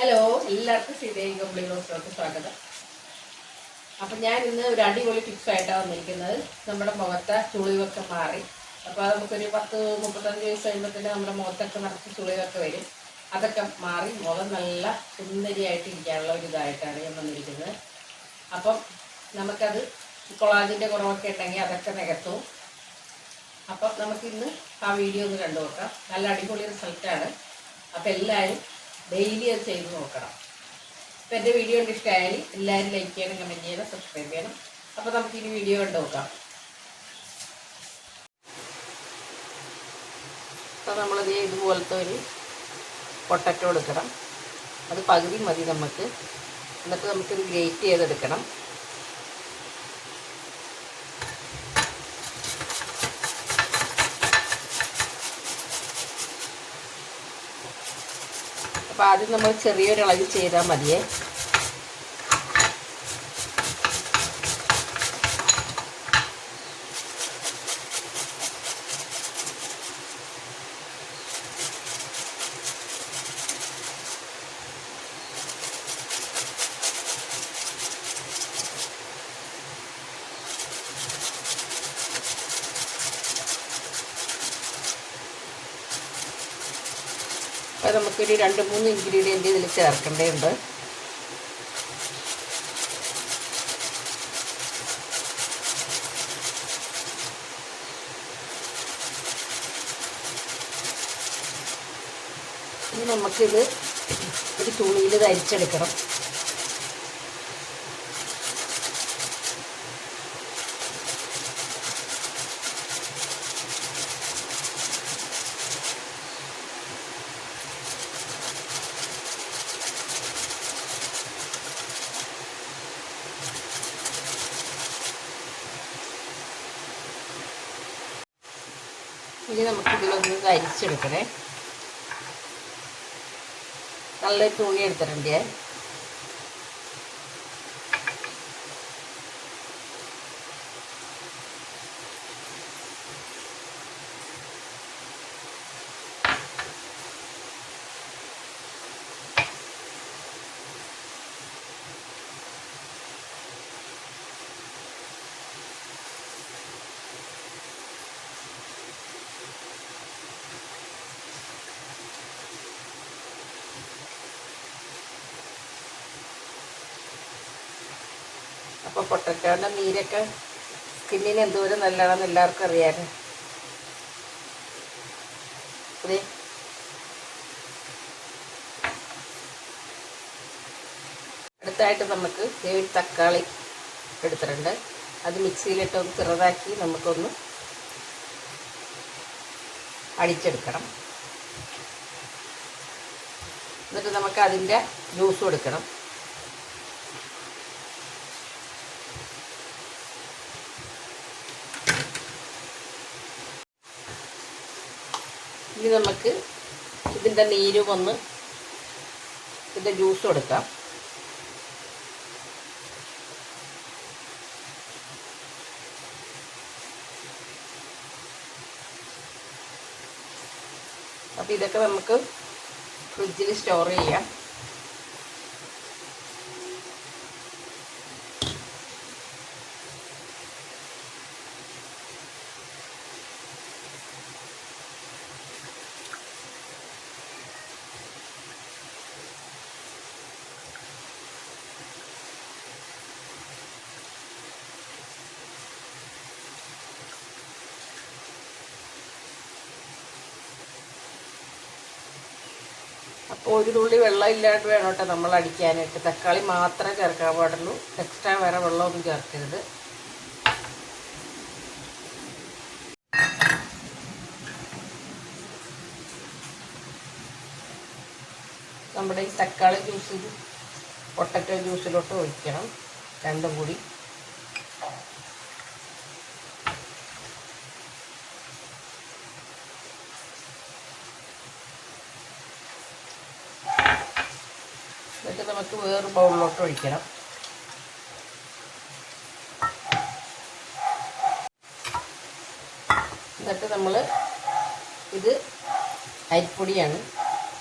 Hello എല്ലാവർക്കും സീതയും കമ്പിളി സ്വാഗതം. അപ്പം ഞാൻ ഇന്ന് ഒരു അടിപൊളി ടിപ്സ് ആയിട്ടാണ് വന്നിരിക്കുന്നത്. നമ്മുടെ മുഖത്തെ ചുളിവൊക്കെ മാറി. അപ്പോൾ നമുക്കൊരു പത്ത് മുപ്പത്തഞ്ച് വയസ്സ് കഴിയുമ്പോഴത്തേന് നമ്മുടെ മുഖത്തൊക്കെ നിറച്ച് ചുളിവൊക്കെ വരും. അതൊക്കെ മാറി മുഖം നല്ല സുന്ദരിയായിട്ട് ഇരിക്കാനുള്ള ഒരു ഇതായിട്ടാണ് ഞാൻ വന്നിരിക്കുന്നത്. അപ്പം നമുക്കത് കൊളാജിന്റെ കുറവൊക്കെ ഉണ്ടെങ്കിൽ അതൊക്കെ നികത്തും. അപ്പം നമുക്കിന്ന് ആ വീഡിയോ ഒന്ന് കണ്ടു നോക്കാം നല്ല അടിപൊളി റിസൾട്ടാണ് അപ്പം എല്ലാവരും ഡെയിലി അത് ചെയ്ത് നോക്കണം. അപ്പം എന്റെ വീഡിയോ കണ്ട് ഇഷ്ടമായാൽ എല്ലാവരും ലൈക്ക് ചെയ്യണം കമന്റ് ചെയ്യണം സബ്സ്ക്രൈബ് ചെയ്യണം. അപ്പോൾ നമുക്ക് ഇനി വീഡിയോ കണ്ടു നോക്കാം. അപ്പോൾ നമ്മളത് ഇതുപോലത്തെ ഒരു പൊട്ടറ്റോ എടുക്കണം. അത് പകുതി മതി നമുക്ക് എന്നിട്ട് നമുക്കിത് ഗ്രേറ്റ് ചെയ്തെടുക്കണം. അപ്പോൾ ആദ്യം നമ്മൾ ചെറിയൊരു അളവിൽ ചെയ്താൽ മതിയേ. അപ്പോൾ നമുക്കൊരു രണ്ട് മൂന്ന് ഇൻഗ്രീഡിയന്റ് ഇതിൽ ചേർക്കേണ്ടതുണ്ട്. നമുക്കിത് ഒരു തുണിയിൽ ധരിച്ചെടുക്കണം ഇനി നമുക്ക് ഇതിലൊന്ന് ധരിച്ചെടുക്കണേ നല്ല തുണി എടുത്തിട്ടുണ്ട്. അപ്പോൾ പൊട്ടറ്റോന്റെ നീരൊക്കെ സ്കിന്നിന് എന്തോരം നല്ലതാണെന്ന് എല്ലാവർക്കും അതെ അടുത്തായിട്ട് നമുക്ക് ഏഴ് തക്കാളി എടുത്തിട്ടുണ്ട്. അത് മിക്സിയിലിട്ട് ഒന്ന് ചെറുതാക്കി നമുക്കൊന്ന് അടിച്ചെടുക്കണം. എന്നിട്ട് നമുക്ക് അതിന്റെ ജ്യൂസും എടുക്കണം. ഇനി നമുക്ക് ഇതിന്റെ നീര് വന്ന് ഇതിന്റെ ജ്യൂസ് കൊടുക്കാം. അപ്പോൾ ഇതൊക്കെ നമുക്ക് ഫ്രിഡ്ജിൽ സ്റ്റോർ ചെയ്യാം. അപ്പോൾ ഒരു തുള്ളി വെള്ളം ഇല്ലാണ്ട് വേണം കേട്ടോ നമ്മൾ അടിക്കാനായിട്ട്. തക്കാളി മാത്രമേ ചേർക്കാൻ പാടുള്ളൂ. എക്സ്ട്രാ വേറെ വെള്ളമൊന്നും ചേർക്കരുത്. നമ്മുടെ ഈ തക്കാളി ജ്യൂസിൽ പൊട്ടറ്റോ ജ്യൂസിലോട്ട് ഒഴിക്കണം. രണ്ടും കൂടി എന്നിട്ട് നമുക്ക് വേറെ ബൗളിലോട്ട് ഒഴിക്കണം. എന്നിട്ട് നമ്മൾ ഇത് അരിപ്പൊടിയാണ്.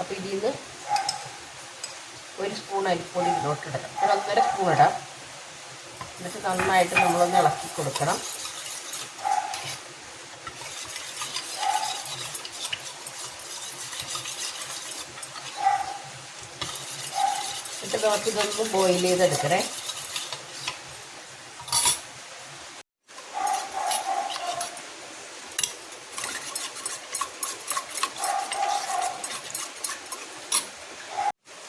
അപ്പോൾ ഇതിൽ നിന്ന് ഒരു സ്പൂൺ അരിപ്പൊടി ഇതിലോട്ട് ഇടണം. ഒരു ഒന്നര സ്പൂൺ ഇടാം. എന്നിട്ട് നന്നായിട്ട് നമ്മളൊന്ന് ഇളക്കി കൊടുക്കണം. എന്നിട്ട് നമുക്ക് ബോയിൽ ചെയ്തെടുക്കണേ.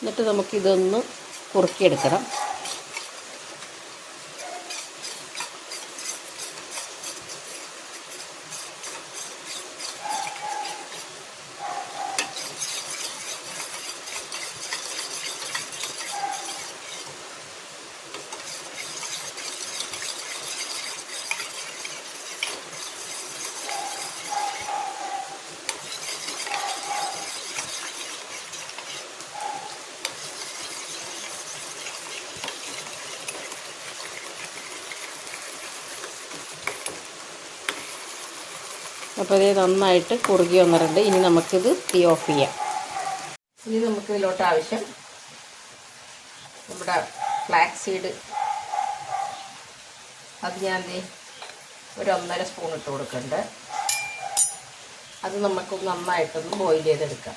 എന്നിട്ട് നമുക്കിതൊന്ന് കുറുക്കിയെടുക്കണം. അപ്പോൾ ഇത് നന്നായിട്ട് കുറുകി വന്നിട്ടുണ്ട്. ഇനി നമുക്കിത് തീ ഓഫ് ചെയ്യാം. ഇനി നമുക്കിതിലോട്ട് ആവശ്യം നമ്മുടെ ഫ്ലാക്സ് സീഡ് അത് ഞാൻ ഒരു ഒന്നര സ്പൂൺ ഇട്ട് കൊടുക്കുന്നുണ്ട്. അത് നമുക്ക് നന്നായിട്ടൊന്ന് ബോയിൽ ചെയ്തെടുക്കാം.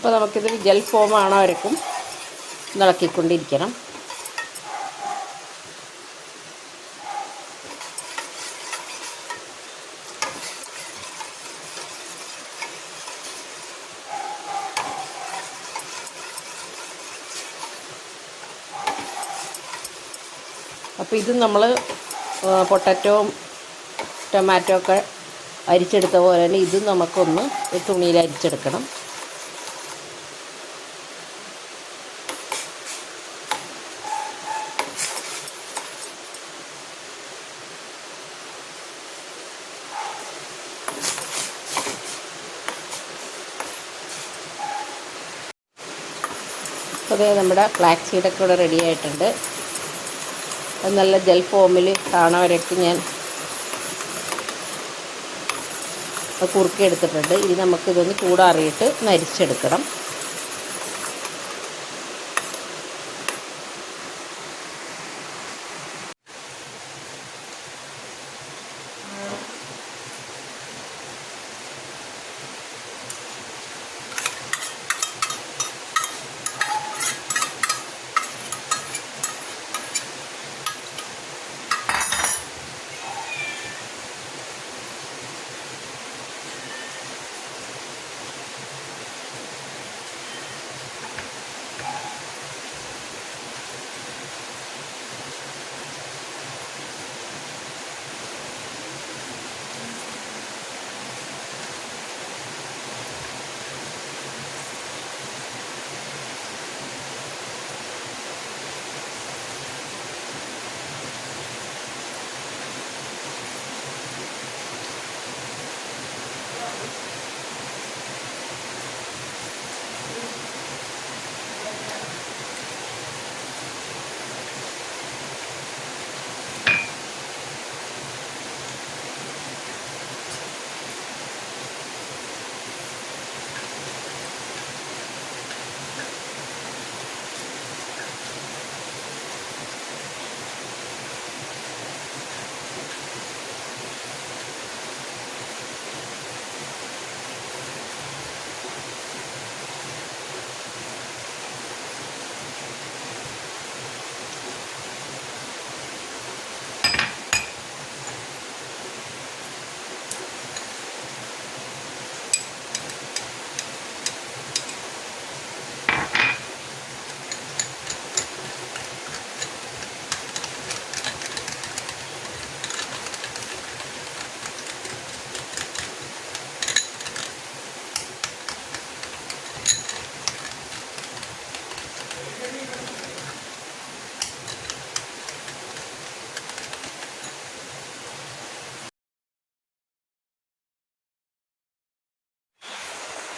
അപ്പോൾ നമുക്കിത് ജെൽ ഫോം ആണോ വരക്കും ഇളക്കിക്കൊണ്ടിരിക്കണം. അപ്പോൾ ഇത് നമ്മൾ പൊട്ടറ്റോവും ടൊമാറ്റോ ഒക്കെ അരിച്ചെടുത്ത പോലെ തന്നെ ഇത് നമുക്കൊന്ന് തുണിയിൽ അരിച്ചെടുക്കണം. അപ്പോൾ നമ്മുടെ ഫ്ലാക്സ് സീഡൊക്കെ ഇവിടെ റെഡി ആയിട്ടുണ്ട്. അത് നല്ല ജെൽ ഫോമിൽ കാണാവരൊക്കെ ഞാൻ കുറുക്കി എടുത്തിട്ടുണ്ട്. ഇനി നമുക്കിതൊന്ന് ചൂടാറിയിട്ട് നരിച്ചെടുക്കണം.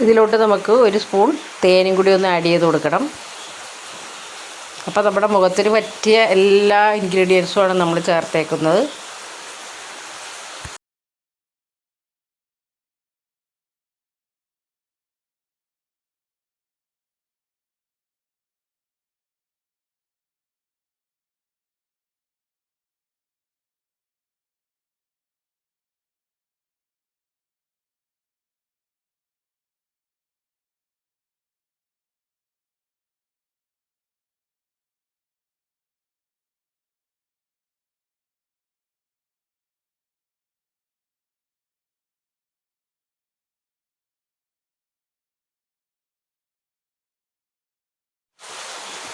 ഇതിലോട്ട് നമുക്ക് ഒരു സ്പൂൺ തേനും കൂടി ഒന്ന് ആഡ് ചെയ്ത് കൊടുക്കണം. അപ്പോൾ നമ്മുടെ മുഖത്തിന് പറ്റിയ എല്ലാ ഇൻഗ്രീഡിയൻസുമാണ് നമ്മൾ ചേർത്തേക്കുന്നത്.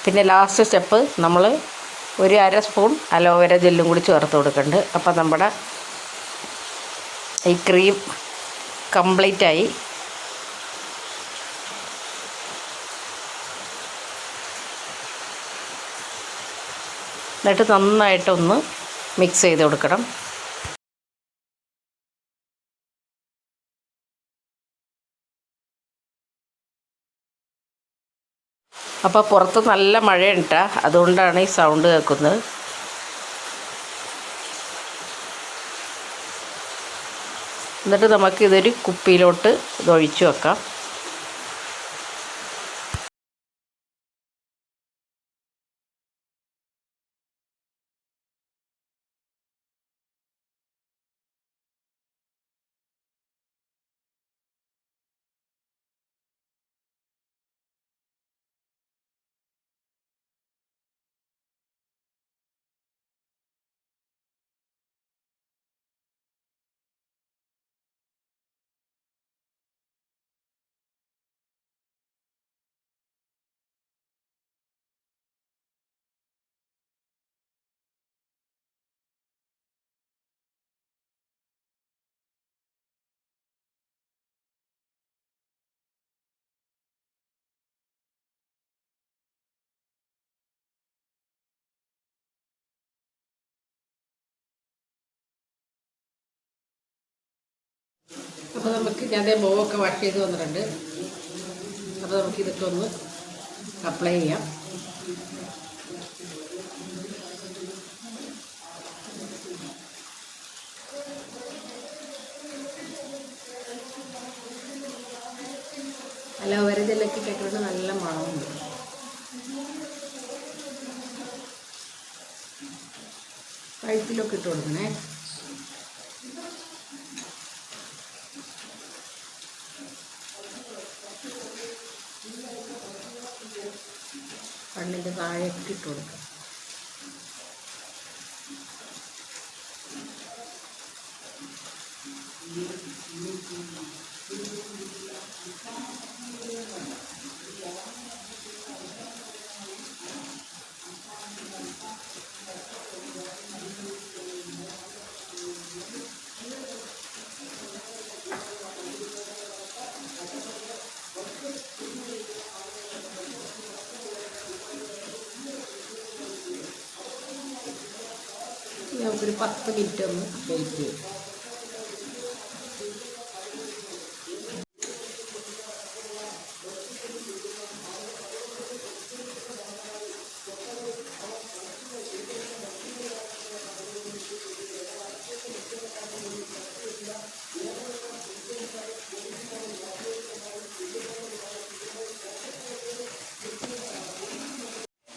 പിന്നെ ലാസ്റ്റ് സ്റ്റെപ്പ് നമ്മൾ ഒരു അര സ്പൂൺ അലോവേര ജെല്ലും കൂടി ചേർത്ത് കൊടുക്കുന്നുണ്ട് അപ്പോൾ നമ്മുടെ ഈ ക്രീം കംപ്ലീറ്റ് ആയി. എന്നിട്ട് നന്നായിട്ടൊന്ന് മിക്സ് ചെയ്ത് കൊടുക്കണം. അപ്പോൾ പുറത്ത് നല്ല മഴയുണ്ടാ. അതുകൊണ്ടാണ് ഈ സൗണ്ട് കേൾക്കുന്നത്. എന്നിട്ട് നമുക്കിതൊരു കുപ്പിയിലോട്ട് ഇത് ഒഴിച്ചു വെക്കാം. അപ്പോൾ നമുക്ക് ഞാൻ മോവൊക്കെ വാഷ് ചെയ്ത് വന്നിട്ടുണ്ട്. അപ്പോൾ നമുക്ക് ഇതൊക്കെ ഒന്ന് അപ്ലൈ ചെയ്യാം. അലോവേര ജെല്ലൊക്കെ കേട്ടുകൊണ്ട് നല്ല മണമുണ്ട്. കഴുത്തിലൊക്കെ ഇട്ട് കൊടുക്കണേ. താഴെയൊക്കെ ഇട്ട് കൊടുക്കുക നമുക്കൊരു പത്ത് മിനിറ്റ് ഒന്ന് വെയിറ്റ് ചെയ്യും.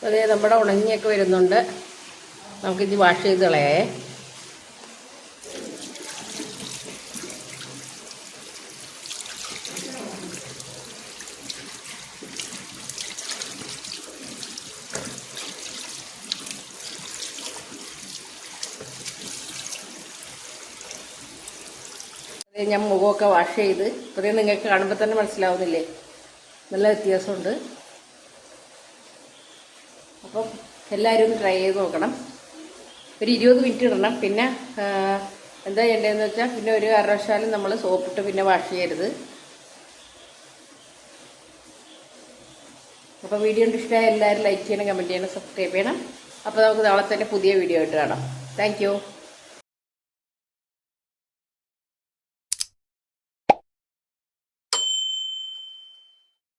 അതേ നമ്മുടെ ഉണങ്ങിയൊക്കെ വരുന്നുണ്ട്. നമുക്കിത് വാഷ് ചെയ്ത് കളയേ ഞാൻ മുഖമൊക്കെ വാഷ് ചെയ്ത് ഇപ്പതേ നിങ്ങൾക്ക് കാണുമ്പോൾ തന്നെ മനസ്സിലാവുന്നില്ലേ? നല്ല വ്യത്യാസമുണ്ട്. അപ്പം എല്ലാവരും ട്രൈ ചെയ്ത് നോക്കണം. ഒരു ഇരുപത് മിനിറ്റ് ഇടണം. പിന്നെ എന്താ ചെയ്യേണ്ടതെന്ന് വെച്ചാൽ പിന്നെ ഒരു കാരണവശാലും നമ്മൾ സോപ്പിട്ട് പിന്നെ വാഷ് ചെയ്യരുത്. അപ്പോൾ വീഡിയോ ഇഷ്ടമായ എല്ലാവരും ലൈക്ക് ചെയ്യണം കമന്റ് ചെയ്യണം സബ്സ്ക്രൈബ് ചെയ്യണം. അപ്പോൾ നമുക്ക് നാളെ തന്നെ പുതിയ വീഡിയോ ആയിട്ട് കാണാം. താങ്ക്